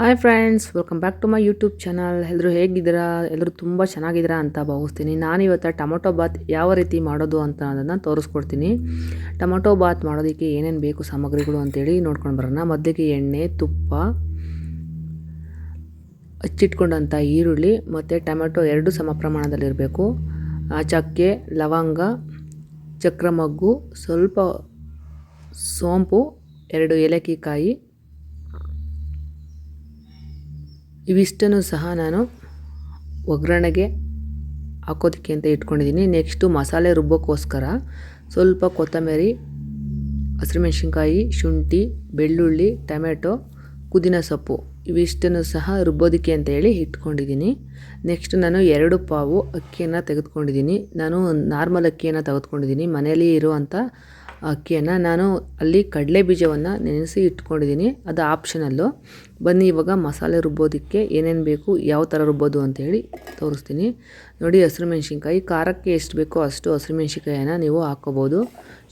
Hi friends welcome back to my YouTube channel ಎಲ್ಲರೂ ಹೇಗಿದ್ದೀರಾ? ಎಲ್ಲರೂ ತುಂಬ ಚೆನ್ನಾಗಿದ್ದೀರಾ ಅಂತ ಭಾವಿಸ್ತೀನಿ. ನಾನು ಇವತ್ತು ಟೊಮೊಟೊ ಬಾತ್ ಯಾವ ರೀತಿ ಮಾಡೋದು ಅಂತ ಅದನ್ನು ತೋರಿಸ್ಕೊಡ್ತೀನಿ. ಟೊಮೊಟೊ ಬಾತ್ ಮಾಡೋದಕ್ಕೆ ಏನೇನು ಬೇಕು ಸಾಮಗ್ರಿಗಳು ಅಂತೇಳಿ ನೋಡ್ಕೊಂಡು ಬರೋಣ. ಮೊದಲಿಗೆ ಎಣ್ಣೆ, ತುಪ್ಪ ಹಚ್ಚಿಟ್ಕೊಂಡಂಥ ಈರುಳ್ಳಿ, ಮತ್ತು ಟೊಮೆಟೊ ಎರಡು ಸಮ ಪ್ರಮಾಣದಲ್ಲಿರಬೇಕು. ಚಕ್ಕೆ, ಲವಂಗ, ಚಕ್ರಮಗ್ಗು, ಸ್ವಲ್ಪ ಸೋಂಪು, ಎರಡು ಏಲಕ್ಕಿ ಕಾಯಿ ಇವಿಷ್ಟನ್ನು ಸಹ ನಾನು ಒಗ್ಗರಣೆಗೆ ಹಾಕೋದಕ್ಕೆ ಅಂತ ಇಟ್ಕೊಂಡಿದ್ದೀನಿ. ನೆಕ್ಸ್ಟು ಮಸಾಲೆ ರುಬ್ಬೋಕ್ಕೋಸ್ಕರ ಸ್ವಲ್ಪ ಕೊತ್ತಂಬರಿ ಹಸಿರುಮೆಣ್ಸಿನ್ಕಾಯಿ ಶುಂಠಿ, ಬೆಳ್ಳುಳ್ಳಿ, ಟೊಮೆಟೊ, ಪುದೀನ ಸೊಪ್ಪು ಇವಿಷ್ಟನ್ನು ಸಹ ರುಬ್ಬೋದಕ್ಕೆ ಅಂತ ಹೇಳಿ ಇಟ್ಕೊಂಡಿದ್ದೀನಿ. ನೆಕ್ಸ್ಟ್ ನಾನು ಎರಡು ಪಾವು ಅಕ್ಕಿಯನ್ನು ತೆಗೆದುಕೊಂಡಿದ್ದೀನಿ. ನಾನು ನಾರ್ಮಲ್ ಅಕ್ಕಿಯನ್ನು ತೆಗೆದುಕೊಂಡಿದ್ದೀನಿ. ಮನೆಯಲ್ಲಿ ಇರುವಂಥ ಅಕ್ಕಿಯನ್ನು ನಾನು ಅಲ್ಲಿ ಕಡಲೆ ಬೀಜವನ್ನು ನೆನೆಸಿ ಇಟ್ಕೊಂಡಿದ್ದೀನಿ. ಅದು ಆಪ್ಷನಲ್ಲು. ಬನ್ನಿ, ಇವಾಗ ಮಸಾಲೆ ರುಬ್ಬೋದಕ್ಕೆ ಏನೇನು ಬೇಕು, ಯಾವ ಥರ ರುಬ್ಬೋದು ಅಂತೇಳಿ ತೋರಿಸ್ತೀನಿ. ನೋಡಿ ಹಸಿರು ಮೆಣಸಿನ್ಕಾಯಿ ಖಾರಕ್ಕೆ ಎಷ್ಟು ಬೇಕೋ ಅಷ್ಟು ಹಸಿರು ಮೆಣಸಿನ್ಕಾಯಿನ ನೀವು ಹಾಕ್ಕೋಬೋದು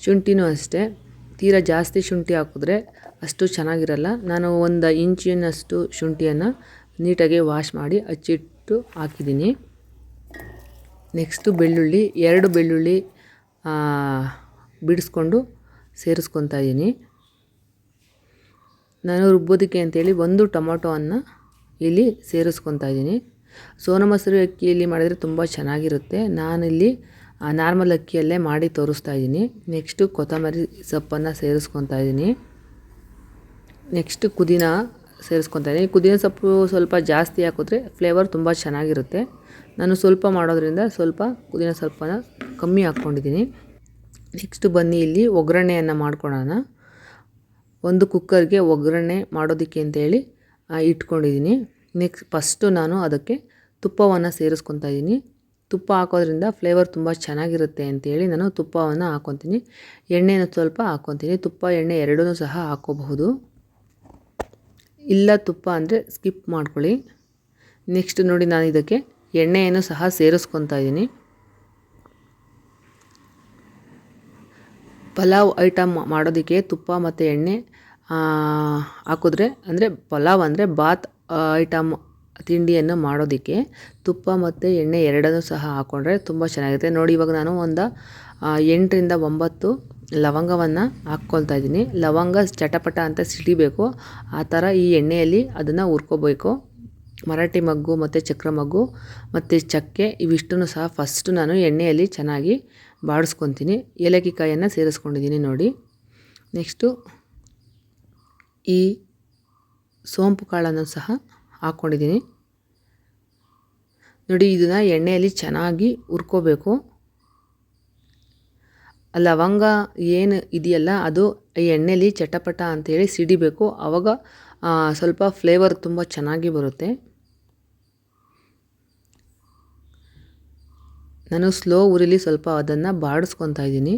ಶುಂಠಿನೂ ಅಷ್ಟೇ. ತೀರಾ ಜಾಸ್ತಿ ಶುಂಠಿ ಹಾಕಿದ್ರೆ ಅಷ್ಟು ಚೆನ್ನಾಗಿರಲ್ಲ. ನಾನು ಒಂದು ಇಂಚಿನಷ್ಟು ಶುಂಠಿಯನ್ನು ನೀಟಾಗಿ ವಾಶ್ ಮಾಡಿ ಹಚ್ಚಿಟ್ಟು ಹಾಕಿದ್ದೀನಿ. ನೆಕ್ಸ್ಟು ಬೆಳ್ಳುಳ್ಳಿ, ಎರಡು ಬೆಳ್ಳುಳ್ಳಿ ಬಿಡಿಸ್ಕೊಂಡು ಸೇರಿಸ್ಕೊತಾ ಇದ್ದೀನಿ ನಾನು ರುಬ್ಬೋದಕ್ಕೆ ಅಂತೇಳಿ ಒಂದು ಟೊಮೊಟೊವನ್ನು ಇಲ್ಲಿ ಸೇರಿಸ್ಕೊತಾ ಇದ್ದೀನಿ ಸೋನ ಮೊಸರು ಅಕ್ಕಿಯಲ್ಲಿ ಮಾಡಿದರೆ ತುಂಬ ಚೆನ್ನಾಗಿರುತ್ತೆ. ನಾನಿಲ್ಲಿ ನಾರ್ಮಲ್ ಅಕ್ಕಿಯಲ್ಲೇ ಮಾಡಿ ತೋರಿಸ್ತಾ ಇದ್ದೀನಿ ನೆಕ್ಸ್ಟು ಕೊತ್ತಂಬರಿ ಸೊಪ್ಪನ್ನು ಸೇರಿಸ್ಕೊತಾ ಇದ್ದೀನಿ ನೆಕ್ಸ್ಟ್ ಕುದಿನ ಸೇರಿಸ್ಕೊತಾ ಇದ್ದೀನಿ ಕುದಿನ ಸೊಪ್ಪು ಸ್ವಲ್ಪ ಜಾಸ್ತಿ ಹಾಕಿದ್ರೆ ಫ್ಲೇವರ್ ತುಂಬ ಚೆನ್ನಾಗಿರುತ್ತೆ. ನಾನು ಸ್ವಲ್ಪ ಮಾಡೋದ್ರಿಂದ ಸ್ವಲ್ಪ ಕುದಿನ ಸೊಪ್ಪನ್ನು ಕಮ್ಮಿ ಹಾಕ್ಕೊಂಡಿದ್ದೀನಿ ನೆಕ್ಸ್ಟ್ ಬನ್ನಿ ಇಲ್ಲಿ ಒಗ್ಗರಣೆಯನ್ನು ಮಾಡ್ಕೊಳ್ಳೋಣ ಒಂದು ಕುಕ್ಕರ್ಗೆ ಒಗ್ಗರಣೆ ಮಾಡೋದಕ್ಕೆ ಅಂತೇಳಿ ಇಟ್ಕೊಂಡಿದ್ದೀನಿ. ನೆಕ್ಸ್ಟ್ ಫಸ್ಟು ನಾನು ಅದಕ್ಕೆ ತುಪ್ಪವನ್ನು ಸೇರಿಸ್ಕೊತಾ ಇದ್ದೀನಿ. ತುಪ್ಪ ಹಾಕೋದ್ರಿಂದ ಫ್ಲೇವರ್ ತುಂಬ ಚೆನ್ನಾಗಿರುತ್ತೆ ಅಂತೇಳಿ ನಾನು ತುಪ್ಪವನ್ನು ಹಾಕ್ಕೊತೀನಿ ಎಣ್ಣೆನ ಸ್ವಲ್ಪ ಹಾಕ್ಕೊತೀನಿ ತುಪ್ಪ, ಎಣ್ಣೆ ಎರಡೂ ಸಹ ಹಾಕ್ಕೋಬಹುದು ಇಲ್ಲ ತುಪ್ಪ ಅಂದರೆ ಸ್ಕಿಪ್ ಮಾಡ್ಕೊಳ್ಳಿ. ನೆಕ್ಸ್ಟ್ ನೋಡಿ ನಾನು ಇದಕ್ಕೆ ಎಣ್ಣೆಯನ್ನು ಸಹ ಸೇರಿಸ್ಕೊತಾ ಇದ್ದೀನಿ. ಪಲಾವ್ ಐಟಮ್ ಮಾಡೋದಕ್ಕೆ ತುಪ್ಪ ಮತ್ತು ಎಣ್ಣೆ ಹಾಕಿದ್ರೆ ಅಂದರೆ ಪಲಾವ್ ಅಂದರೆ ಬಾತ್ ಐಟಮ್ ತಿಂಡಿಯನ್ನು ಮಾಡೋದಕ್ಕೆ ತುಪ್ಪ ಮತ್ತು ಎಣ್ಣೆ ಎರಡನ್ನೂ ಸಹ ಹಾಕ್ಕೊಂಡ್ರೆ ತುಂಬ ಚೆನ್ನಾಗಿರುತ್ತೆ. ನೋಡಿ ಇವಾಗ ನಾನು ಒಂದು ಎಂಟರಿಂದ ಒಂಬತ್ತು ಲವಂಗವನ್ನು ಹಾಕ್ಕೊಳ್ತಾ ಇದ್ದೀನಿ. ಲವಂಗ ಚಟಪಟ ಅಂತ ಸಿಡಿಬೇಕು. ಆ ಥರ ಈ ಎಣ್ಣೆಯಲ್ಲಿ ಅದನ್ನು ಹುರ್ಕೋಬೇಕು. ಮರಾಠಿ ಮಗ್ಗು ಮತ್ತು ಚಕ್ರ ಮಗ್ಗು ಮತ್ತು ಚಕ್ಕೆ ಇವಿಷ್ಟನ್ನು ಸಹ ಫಸ್ಟು ನಾನು ಎಣ್ಣೆಯಲ್ಲಿ ಚೆನ್ನಾಗಿ ಬಾಡಿಸ್ಕೊತೀನಿ. ಏಲಕ್ಕಿ ಕಾಯನ್ನು ಸೇರಿಸ್ಕೊಂಡಿದ್ದೀನಿ ನೋಡಿ. ನೆಕ್ಸ್ಟು ಈ ಸೋಂಪು ಕಾಳನ್ನು ಸಹ ಹಾಕ್ಕೊಂಡಿದ್ದೀನಿ ನೋಡಿ, ಇದನ್ನು ಎಣ್ಣೆಯಲ್ಲಿ ಚೆನ್ನಾಗಿ ಹುರ್ಕೋಬೇಕು. ಲವಂಗ ಏನು ಇದೆಯಲ್ಲ, ಅದು ಎಣ್ಣೆಲಿ ಚಟಪಟ ಅಂತೇಳಿ ಸಿಡಿಬೇಕು. ಆವಾಗ ಸ್ವಲ್ಪ ಫ್ಲೇವರ್ ತುಂಬ ಚೆನ್ನಾಗಿ ಬರುತ್ತೆ. ನಾನು ಸ್ಲೋ ಉರಿಲಿ ಸ್ವಲ್ಪ ಅದನ್ನು ಬಾಡಿಸ್ಕೊತಾ ಇದ್ದೀನಿ.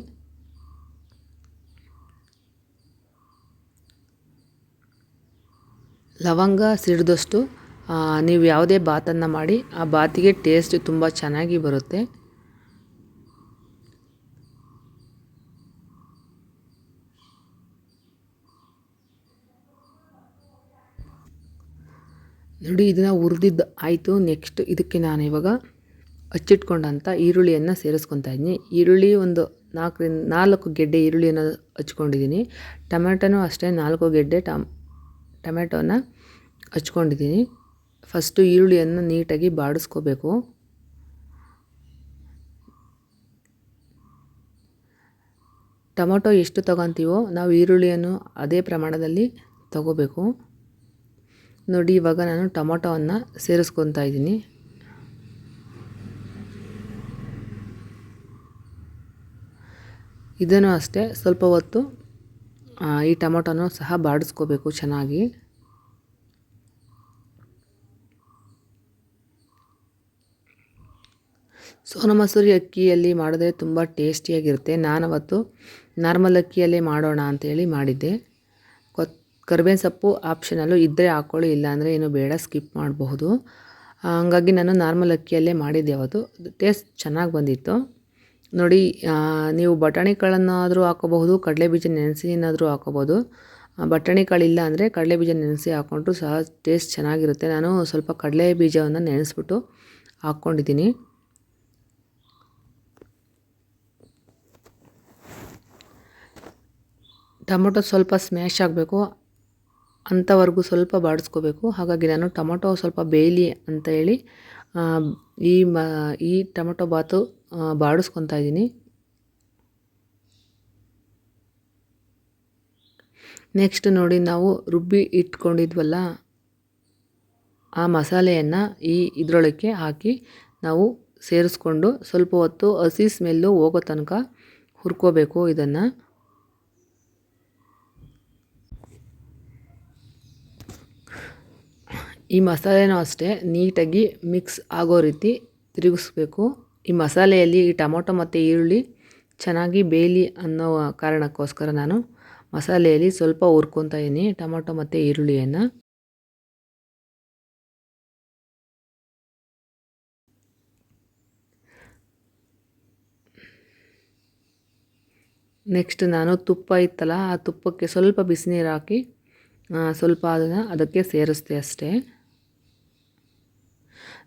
ಲವಂಗ ಸಿಡಿದಷ್ಟು ನೀವು ಯಾವುದೇ ಬಾತನ್ನು ಮಾಡಿ, ಆ ಬಾತಿಗೆ ಟೇಸ್ಟ್ ತುಂಬ ಚೆನ್ನಾಗಿ ಬರುತ್ತೆ. ನೋಡಿ ಇದನ್ನು ಹುರಿದಿದ್ದು ಆಯಿತು. ನೆಕ್ಸ್ಟ್ ಇದಕ್ಕೆ ನಾನು ಇವಾಗ ಹಚ್ಚಿಟ್ಕೊಂಡಂಥ ಈರುಳ್ಳಿಯನ್ನು ಸೇರಿಸ್ಕೊತಾ ಇದ್ದೀನಿ ಈರುಳ್ಳಿ ಒಂದು ನಾಲ್ಕರಿಂದ ನಾಲ್ಕು ಗೆಡ್ಡೆ ಈರುಳ್ಳಿಯನ್ನು ಹಚ್ಕೊಂಡಿದ್ದೀನಿ. ಟೊಮೆಟೊನೂ ಅಷ್ಟೇ ನಾಲ್ಕು ಗೆಡ್ಡೆ ಟಮ್ ಟೊಮೆಟೊನ ಹಚ್ಕೊಂಡಿದ್ದೀನಿ. ಫಸ್ಟು ಈರುಳ್ಳಿಯನ್ನು ನೀಟಾಗಿ ಬಾಡಿಸ್ಕೋಬೇಕು. ಟೊಮೊಟೊ ಎಷ್ಟು ತಗೊತೀವೋ ನಾವು ಈರುಳ್ಳಿಯನ್ನು ಅದೇ ಪ್ರಮಾಣದಲ್ಲಿ ತಗೋಬೇಕು. ನೋಡಿ, ಇವಾಗ ನಾನು ಟೊಮೊಟೊವನ್ನು ಸೇರಿಸ್ಕೊತಾ ಇದ್ದೀನಿ. ಇದನ್ನು ಅಷ್ಟೇ, ಸ್ವಲ್ಪ ಹೊತ್ತು ಈ ಟೊಮೊಟೊನೂ ಸಹ ಬಾಡಿಸ್ಕೋಬೇಕು ಚೆನ್ನಾಗಿ. ಸೋನ ಮಸೂರಿ ಅಕ್ಕಿಯಲ್ಲಿ ಮಾಡಿದ್ರೆ ತುಂಬ ಟೇಸ್ಟಿಯಾಗಿರುತ್ತೆ. ನಾನು ಅವತ್ತು ನಾರ್ಮಲ್ ಅಕ್ಕಿಯಲ್ಲೇ ಮಾಡೋಣ ಅಂತೇಳಿ ಮಾಡಿದ್ದೆ. ಕರಿಬೇವಿನ ಸೊಪ್ಪು ಆಪ್ಷನಲ್ಲು ಇದ್ದರೆ ಹಾಕ್ಕೊಳ್ಳಿ ಇಲ್ಲಾಂದರೆ ಏನು ಬೇಡ ಸ್ಕಿಪ್ ಮಾಡಬಹುದು. ಹಾಗಾಗಿ ನಾನು ನಾರ್ಮಲ್ ಅಕ್ಕಿಯಲ್ಲೇ ಮಾಡಿದ್ದೆ ಅವತ್ತು ಟೇಸ್ಟ್ ಚೆನ್ನಾಗಿ ಬಂದಿತ್ತು. ನೋಡಿ ನೀವು ಬಟಾಣಿ ಕಾಳನ್ನಾದರೂ ಹಾಕೋಬಹುದು, ಕಡಲೆ ಬೀಜ ನೆನೆಸಿನಾದರೂ ಹಾಕೋಬೋದು ಬಟಾಣಿ ಕಾಳು ಇಲ್ಲ ಅಂದರೆ ಕಡಲೆ ಬೀಜ ನೆನೆಸಿ ಹಾಕ್ಕೊಂಡ್ರು ಸಹ ಟೇಸ್ಟ್ ಚೆನ್ನಾಗಿರುತ್ತೆ. ನಾನು ಸ್ವಲ್ಪ ಕಡಲೆ ಬೀಜವನ್ನು ನೆನೆಸ್ಬಿಟ್ಟು ಹಾಕ್ಕೊಂಡಿದ್ದೀನಿ ಟೊಮೊಟೊ ಸ್ವಲ್ಪ ಸ್ಮ್ಯಾಶ್ ಆಗಬೇಕು. ಅಂಥವರೆಗೂ ಸ್ವಲ್ಪ ಬಾಡಿಸ್ಕೋಬೇಕು. ಹಾಗಾಗಿ ನಾನು ಟೊಮೊಟೊ ಸ್ವಲ್ಪ ಬೇಯಲಿ ಅಂತ ಹೇಳಿ ಈ ಮ, ಈ ಟೊಮೊಟೊ ಬಾತು ಬಾಡಿಸ್ಕೊತಾ ಇದ್ದೀನಿ. ನೆಕ್ಸ್ಟ್ ನೋಡಿ ನಾವು ರುಬ್ಬಿ ಇಟ್ಕೊಂಡಿದ್ವಲ್ಲ, ಆ ಮಸಾಲೆಯನ್ನು ಈ ಇದರೊಳಕ್ಕೆ ಹಾಕಿ ನಾವು ಸೇರಿಸ್ಕೊಂಡು ಸ್ವಲ್ಪ ಹೊತ್ತು ಹಸಿ ಸ್ಮೆಲ್ಲು ಹೋಗೋ ತನಕ ಹುರ್ಕೋಬೇಕು ಇದನ್ನು. ಈ ಮಸಾಲೆನೂ ಅಷ್ಟೇ ನೀಟಾಗಿ ಮಿಕ್ಸ್ ಆಗೋ ರೀತಿ ತಿರುಗಿಸ್ಬೇಕು. ಈ ಮಸಾಲೆಯಲ್ಲಿ ಈ ಟೊಮೊಟೊ ಮತ್ತು ಈರುಳ್ಳಿ ಚೆನ್ನಾಗಿ ಬೇಯಲಿ ಅನ್ನೋ ಕಾರಣಕ್ಕೋಸ್ಕರ ನಾನು ಮಸಾಲೆಯಲ್ಲಿ ಸ್ವಲ್ಪ ಹುರ್ಕೊತಾ ಇದ್ದೀನಿ ಟೊಮೊಟೊ ಮತ್ತು ಈರುಳ್ಳಿಯನ್ನು. ನೆಕ್ಸ್ಟ್ ನಾನು ತುಪ್ಪ ಇತ್ತಲ್ಲ, ಆ ತುಪ್ಪಕ್ಕೆ ಸ್ವಲ್ಪ ಬಿಸಿನೀರು ಹಾಕಿ ಸ್ವಲ್ಪ ಅದನ್ನು ಅದಕ್ಕೆ ಸೇರಿಸ್ದೆ ಅಷ್ಟೇ.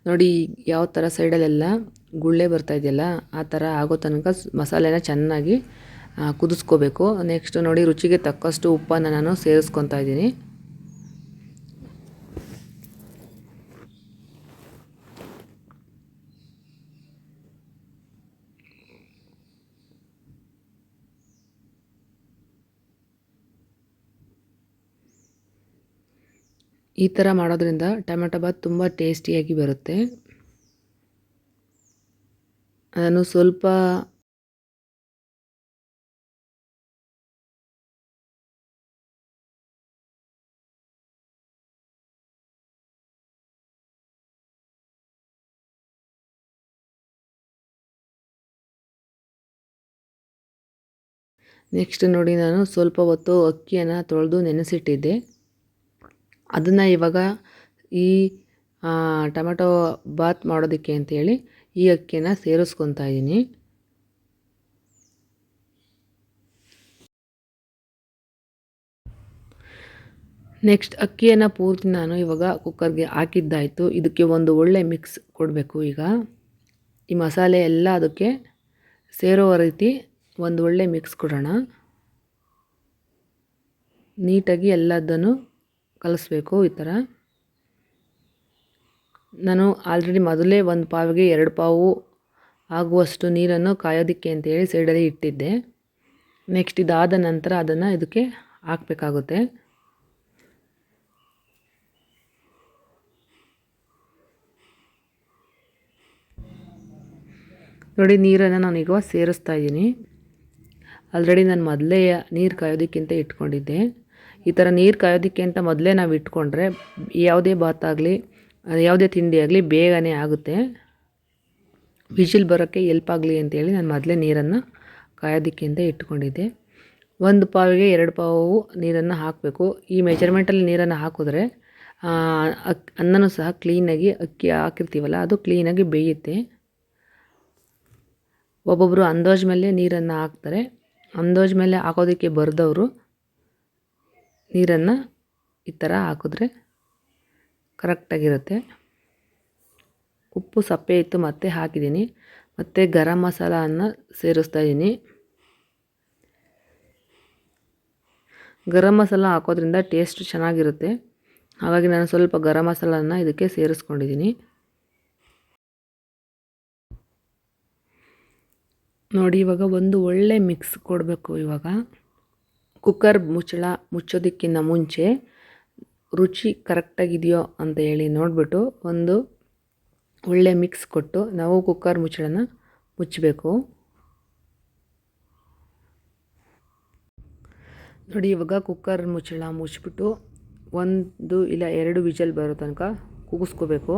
ನೋಡಿ, ಯಾವ ಥರ ಸೈಡಲ್ಲೆಲ್ಲ ಗುಳ್ಳೆ ಬರ್ತಾ ಇದೆಯಲ್ಲ, ಆ ಥರ ಆಗೋ ತನಕ ಮಸಾಲೆನ ಚೆನ್ನಾಗಿ ಕುದಿಸ್ಕೋಬೇಕು. ನೆಕ್ಸ್ಟ್ ನೋಡಿ, ರುಚಿಗೆ ತಕ್ಕಷ್ಟು ಉಪ್ಪನ್ನು ನಾನು ಸೇರಿಸ್ಕೊತಾ ಇದ್ದೀನಿ. ಈ ಥರ ಮಾಡೋದ್ರಿಂದ ಟೊಮೆಟೊ ಬಾತ್ ತುಂಬ ಟೇಸ್ಟಿಯಾಗಿ ಬರುತ್ತೆ. ಅದನ್ನು ಸ್ವಲ್ಪ ನೆಕ್ಸ್ಟ್ ನೋಡಿ ನಾನು ಸ್ವಲ್ಪ ಹೊತ್ತು ಅಕ್ಕಿಯನ್ನು ತೊಳೆದು ನೆನೆಸಿಟ್ಟಿದ್ದೆ. ಅದನ್ನು ಇವಾಗ ಈ ಟೊಮೆಟೊ ಬಾತ್ ಮಾಡೋದಕ್ಕೆ ಅಂತೇಳಿ ಈ ಅಕ್ಕಿನ ಸೇರಿಸ್ಕೊತಾ ಇದ್ದೀನಿ ನೆಕ್ಸ್ಟ್ ಅಕ್ಕಿಯನ್ನು ಪೂರ್ತಿ ನಾನು ಇವಾಗ ಕುಕ್ಕರ್ಗೆ ಹಾಕಿದ್ದಾಯಿತು. ಇದಕ್ಕೆ ಒಂದು ಒಳ್ಳೆ ಮಿಕ್ಸ್ ಕೊಡಬೇಕು ಈಗ. ಈ ಮಸಾಲೆ ಎಲ್ಲ ಅದಕ್ಕೆ ಸೇರೋ ರೀತಿ ಒಂದು ಒಳ್ಳೆ ಮಿಕ್ಸ್ ಕೊಡೋಣ. ನೀಟಾಗಿ ಎಲ್ಲದನ್ನು ಕಲಿಸ್ಬೇಕು ಈ ಥರ. ನಾನು ಆಲ್ರೆಡಿ ಮೊದಲೇ ಒಂದು ಪಾವಿಗೆ ಎರಡು ಪಾವು ಆಗುವಷ್ಟು ನೀರನ್ನು ಕಾಯೋದಿಕ್ಕೆ ಅಂತೇಳಿ ಸೈಡಲ್ಲಿ ಇಟ್ಟಿದ್ದೆ. ನೆಕ್ಸ್ಟ್ ಇದಾದ ನಂತರ ಅದನ್ನು ಇದಕ್ಕೆ ಹಾಕಬೇಕಾಗುತ್ತೆ. ನೋಡಿ ನೀರನ್ನು ನಾನೀಗ ಸೇರಿಸ್ತಾ ಇದ್ದೀನಿ. ಆಲ್ರೆಡಿ ನಾನು ಮೊದಲೇ ನೀರು ಕಾಯೋದಕ್ಕಿಂತ ಇಟ್ಕೊಂಡಿದ್ದೆ. ಈ ಥರ ನೀರು ಕಾಯೋದಕ್ಕೆ ಅಂತ ಮೊದಲೇ ನಾವು ಇಟ್ಕೊಂಡ್ರೆ ಯಾವುದೇ ಆಗಲಿ ಯಾವುದೇ ತಿಂಡಿ ಆಗಲಿ ಬೇಗನೆ ಆಗುತ್ತೆ. ವಿಜಿಲ್ ಬರೋಕ್ಕೆ ಎಲ್ಪ್ ಆಗಲಿ ಅಂತೇಳಿ ನಾನು ಮೊದಲೇ ನೀರನ್ನು ಕಾಯೋದಕ್ಕೆ ಅಂತ ಇಟ್ಕೊಂಡಿದ್ದೆ. ಒಂದು ಪಾವಿಗೆ ಎರಡು ಪಾವು ನೀರನ್ನು ಹಾಕಬೇಕು. ಈ ಮೆಜರ್ಮೆಂಟಲ್ಲಿ ನೀರನ್ನು ಹಾಕಿದ್ರೆ ಅಕ್, ಅನ್ನನೂ ಸಹ ಕ್ಲೀನಾಗಿ ಅಕ್ಕಿ ಹಾಕಿರ್ತೀವಲ್ಲ, ಅದು ಕ್ಲೀನಾಗಿ ಬೇಯುತ್ತೆ. ಒಬ್ಬೊಬ್ಬರು ಅಂದಾಜು ಮೇಲೆ ನೀರನ್ನು ಹಾಕ್ತಾರೆ. ಅಂದಾಜು ಮೇಲೆ ಹಾಕೋದಕ್ಕೆ ಬರೆದವರು ನೀರನ್ನು ಈ ಥರ ಹಾಕಿದ್ರೆ ಕರೆಕ್ಟಾಗಿರುತ್ತೆ. ಉಪ್ಪು ಸಪ್ಪೆ ಇತ್ತು ಮತ್ತೆ ಹಾಕಿದ್ದೀನಿ. ಮತ್ತು ಗರಂ ಮಸಾಲವನ್ನು ಸೇರಿಸ್ತಾ ಇದ್ದೀನಿ ಗರಂ ಮಸಾಲ ಹಾಕೋದ್ರಿಂದ ಟೇಸ್ಟ್ ಚೆನ್ನಾಗಿರುತ್ತೆ. ಹಾಗಾಗಿ ನಾನು ಸ್ವಲ್ಪ ಗರಂ ಮಸಾಲನ್ನು ಇದಕ್ಕೆ ಸೇರಿಸ್ಕೊಂಡಿದ್ದೀನಿ ನೋಡಿ, ಇವಾಗ ಒಂದು ಒಳ್ಳೆ ಮಿಕ್ಸ್ ಕೊಡಬೇಕು ಇವಾಗ. ಕುಕ್ಕರ್ ಮುಚ್ಚಳ ಮುಚ್ಚೋದಕ್ಕಿಂತ ಮುಂಚೆ ರುಚಿ ಕರೆಕ್ಟಾಗಿದೆಯೋ ಅಂತ ಹೇಳಿ ನೋಡಿಬಿಟ್ಟು ಒಂದು ಒಳ್ಳೆ ಮಿಕ್ಸ್ ಕೊಟ್ಟು ನಾವು ಕುಕ್ಕರ್ ಮುಚ್ಚಳನ ಮುಚ್ಚಬೇಕು. ನೋಡಿ ಇವಾಗ ಕುಕ್ಕರ್ ಮುಚ್ಚಳ ಮುಚ್ಚಿಬಿಟ್ಟು ಒಂದು ಇಲ್ಲ ಎರಡು ವಿಜಲ್ ಬರೋ ತನಕ ಕೂಗಿಸ್ಕೋಬೇಕು.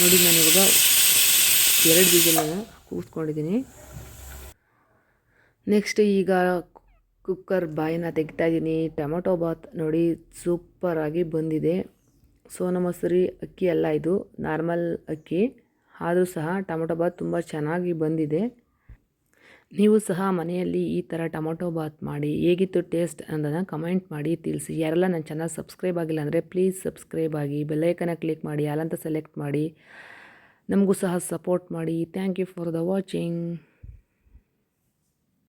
ನೋಡಿ ನಾನು ಇವಾಗ ಎರಡು ಬೀಜನ ಕೂತ್ಕೊಂಡಿದ್ದೀನಿ. ನೆಕ್ಸ್ಟ್ ಈಗ ಕುಕ್ಕರ್ ಬಾಯಿನ ತೆಗಿತಾಯಿದ್ದೀನಿ ಟೊಮೊಟೊ ಬಾತ್ ನೋಡಿ ಸೂಪರಾಗಿ ಬಂದಿದೆ. ಸೋನ ಮೊಸರಿ ಅಕ್ಕಿ ಅಲ್ಲ ಇದು ನಾರ್ಮಲ್ ಅಕ್ಕಿ. ಆದರೂ ಸಹ ಟೊಮೊಟೊ ಬಾತ್ ತುಂಬ ಚೆನ್ನಾಗಿ ಬಂದಿದೆ. ನೀವು ಸಹ ಮನೆಯಲ್ಲಿ ಈ ಥರ ಟೊಮೊಟೊ ಬಾತ್ ಮಾಡಿ ಹೇಗಿತ್ತು ಟೇಸ್ಟ್ ಅನ್ನೋದನ್ನು ಕಮೆಂಟ್ ಮಾಡಿ ತಿಳಿಸಿ. ಯಾರೆಲ್ಲ ನನ್ನ ಚಾನಲ್ ಸಬ್ಸ್ಕ್ರೈಬ್ ಆಗಿಲ್ಲ ಅಂದರೆ ಪ್ಲೀಸ್ ಸಬ್ಸ್ಕ್ರೈಬ್ ಆಗಿ ಬೆಲ್ಲೈಕನ್ನ ಕ್ಲಿಕ್ ಮಾಡಿ ಅಲ್ಲಂತ ಸೆಲೆಕ್ಟ್ ಮಾಡಿ. ನಮಗೂ ಸಹ ಸಪೋರ್ಟ್ ಮಾಡಿ. Thank you for the watching